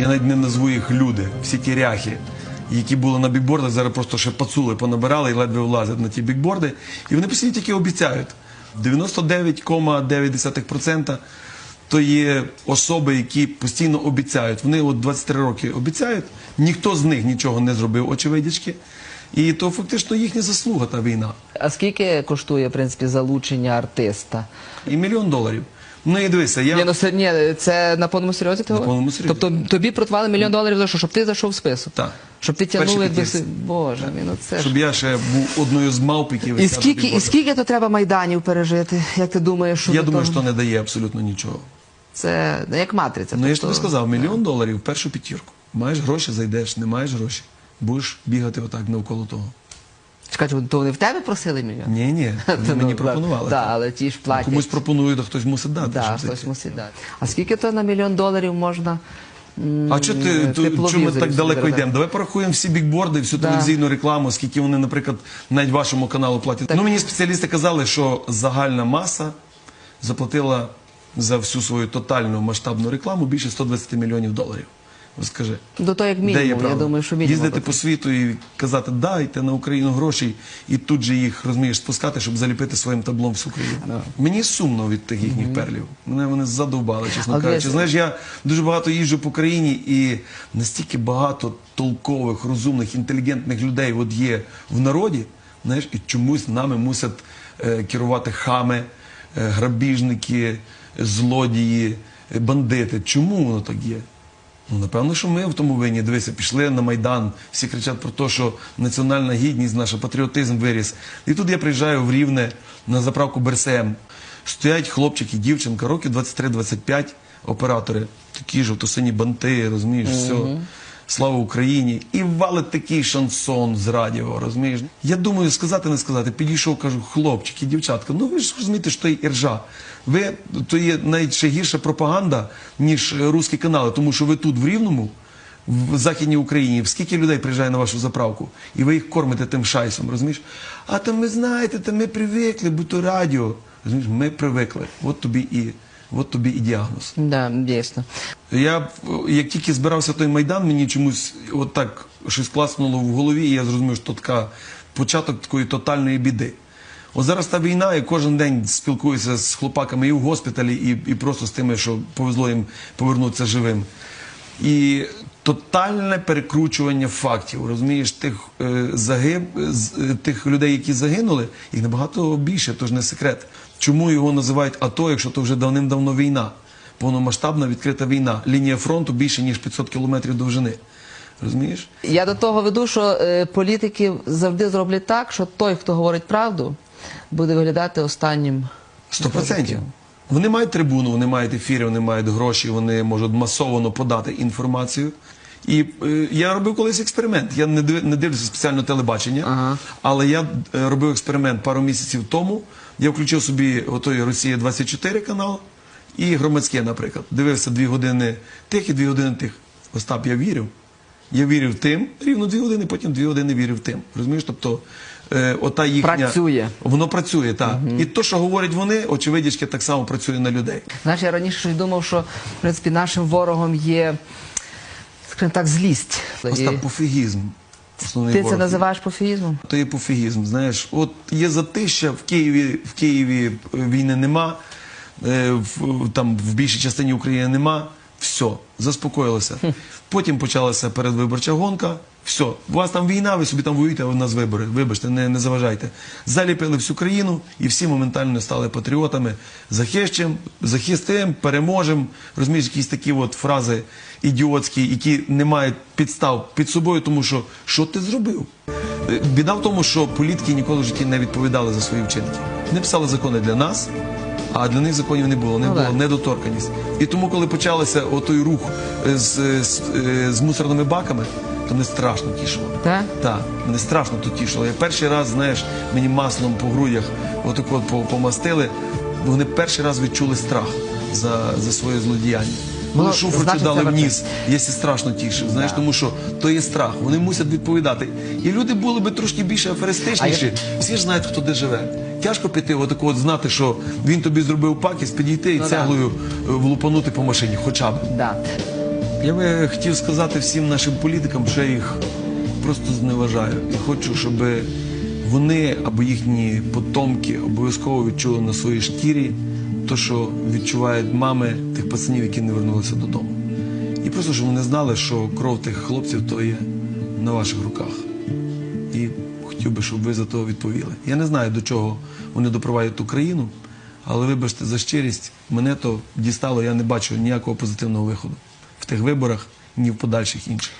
я навіть не назву їх люди, всі ті ряхи, які були на бікбордах, зараз просто ще пацули понабирали і ледве влазять на ті бікборди. І вони постійно тільки обіцяють. 99,9% то є особи, які постійно обіцяють. Вони от 23 роки обіцяють, ніхто з них нічого не зробив, очевидячки. І то фактично їхня заслуга та війна. А скільки коштує в принципі залучення артиста? І мільйон доларів. Ну і дивися, я Ні, ну це ні, це на повному серйозі ти На говориш? повному серйозі. Тобто тобі протвали мільйон доларів за що? Щоб ти зайшов в список? Так. Щоб ти тягнув якби си- Боже мій, ну це ж. щоб я ще був одною з мавп, які І скільки, і скільки то треба майданів пережити? Як ти думаєш, що Я до думаю, того? що не дає абсолютно нічого. це як матриця. Ну я ж тобто- тобі сказав, мільйон доларів в першу п'ятірку. Маєш гроші, зайдеш, не маєш гроші. Будеш бігати отак навколо того. Чекай, чи то вони в тебе просили мільйон? Ні, ні, вони мені пропонували. Так, але ті ж платять. Комусь пропонують, а хтось мусить дати. Да, хтось мусить дати. А скільки то на мільйон доларів можна? А чого ти, чому ми так далеко йдемо? Давай порахуємо всі бікборди, всю телевізійну рекламу, скільки вони, наприклад, навіть вашому каналу платять. Ну мені спеціалісти казали, що загальна маса заплатила за всю свою тотальну масштабну рекламу більше 120 мільйонів доларів. Розкажи. До того, як Де є я думаю, що мінімум. Їздити по світу і казати, дайте на Україну гроші, і тут же їх розумієш спускати, щоб заліпити своїм таблом всю країну. Мені сумно від тих їхніх перлів. Мене вони задовбали, чесно Але кажучи. Знаєш, я дуже багато їжджу по країні, і настільки багато толкових, розумних, інтелігентних людей от є в народі. Знаєш, і чомусь нами мусять е, керувати хами, е, грабіжники, злодії, е, бандити. Чому воно так є? Ну, напевно, що ми в тому винні. Дивися, пішли на Майдан, всі кричать про те, що національна гідність, наш патріотизм виріс. І тут я приїжджаю в Рівне на заправку Берсем. Стоять хлопчик і дівчинка, років 23-25, оператори, такі жовто-сині банти, розумієш, все. Слава Україні! І валить такий шансон з радіо, розумієш? Я думаю, сказати, не сказати. Підійшов, кажу, хлопчики, дівчатка, ну ви ж розумієте, що то є іржа. Ви то є навіть гірша пропаганда, ніж русські канали, тому що ви тут в Рівному, в Західній Україні, скільки людей приїжджає на вашу заправку, і ви їх кормите тим шайсом, розумієш? А там ви знаєте, там ми привикли, бо то радіо. Розумієш, ми привикли. От тобі і, от тобі і діагноз. Да, дійсно. Я як тільки збирався той майдан, мені чомусь отак щось класнуло в голові, і я зрозумів, що така початок такої тотальної біди. От зараз та війна, і кожен день спілкуюся з хлопаками і в госпіталі, і, і просто з тими, що повезло їм повернутися живим. І тотальне перекручування фактів, розумієш, тих е, загиб, е, тих людей, які загинули, їх набагато більше, тож не секрет. Чому його називають АТО, якщо то вже давним-давно війна? Повномасштабна відкрита війна. Лінія фронту більше ніж 500 кілометрів довжини. Розумієш? Я до того веду, що е, політики завжди зроблять так, що той, хто говорить правду, буде виглядати останнім. Сто процентів. Вони мають трибуну, вони мають ефіри, вони мають гроші, вони можуть масово подати інформацію. І е, я робив колись експеримент. Я не, див, не дивлюся спеціально телебачення, але я е, робив експеримент пару місяців тому. Я включив собі отой Росія 24 канал і громадське, наприклад. Дивився дві години тих і дві години тих. Остап, я вірив. Я вірив тим, рівно дві години, потім дві години вірив тим. Розумієш? Тобто, е, ота їхня. Працює. Воно працює, так. І то, що говорять вони, очевидячки, так само працює на людей. Знаєш, я раніше щось думав, що в принципі нашим ворогом є, скажімо так, злість. Ось І пофігізм. Основний Ти це називаєш пофігізмом? То є пофігізм. Знаєш, от є затища, в Києві, в Києві е, війни нема, е, в, там в більшій частині України нема. Все, заспокоїлося. Потім почалася передвиборча гонка. Все, у вас там війна, ви собі там воюєте, а у нас вибори. Вибачте, не, не заважайте. Заліпили всю країну, і всі моментально стали патріотами. Захищем, захистим, переможемо. Розумієш, якісь такі от фрази ідіотські, які не мають підстав під собою, тому що що ти зробив? Е, Біда в тому, що політики ніколи в житті не відповідали за свої вчинки. Вони писали закони для нас, а для них законів не було. Них Ну, була так. недоторканість. І тому, коли почався отой рух е, з, з, е, з мусорними баками, то мене страшно тішило. Так? Так, мене страшно то тішило. Я перший раз, знаєш, мені маслом по грудях отак от помастили. Вони перший раз відчули страх за, за своє злодіяння. Коли Ну, шуфрицю дали це в ніс, я сі страшно тішив. Знаєш, тому що то є страх. Вони мусять відповідати. І люди були би трошки більше аферистичніші. Всі ж знають, хто де живе. Тяжко піти, отако от знати, що він тобі зробив пакість, підійти і Ну, да. цеглою е, влупанути по машині, хоча б. Да. Я би хотів сказати всім нашим політикам, що я їх просто зневажаю. І хочу, щоб вони або їхні потомки обов'язково відчули на своїй шкірі те, що відчувають мами тих пацанів, які не вернулися додому. І просто щоб вони знали, що кров тих хлопців то є на ваших руках. І хотів би, щоб ви за то відповіли. Я не знаю, до чого вони допровадять Україну, але вибачте за щирість, мене то дістало, я не бачу ніякого позитивного виходу в тих виборах, ні в подальших інших.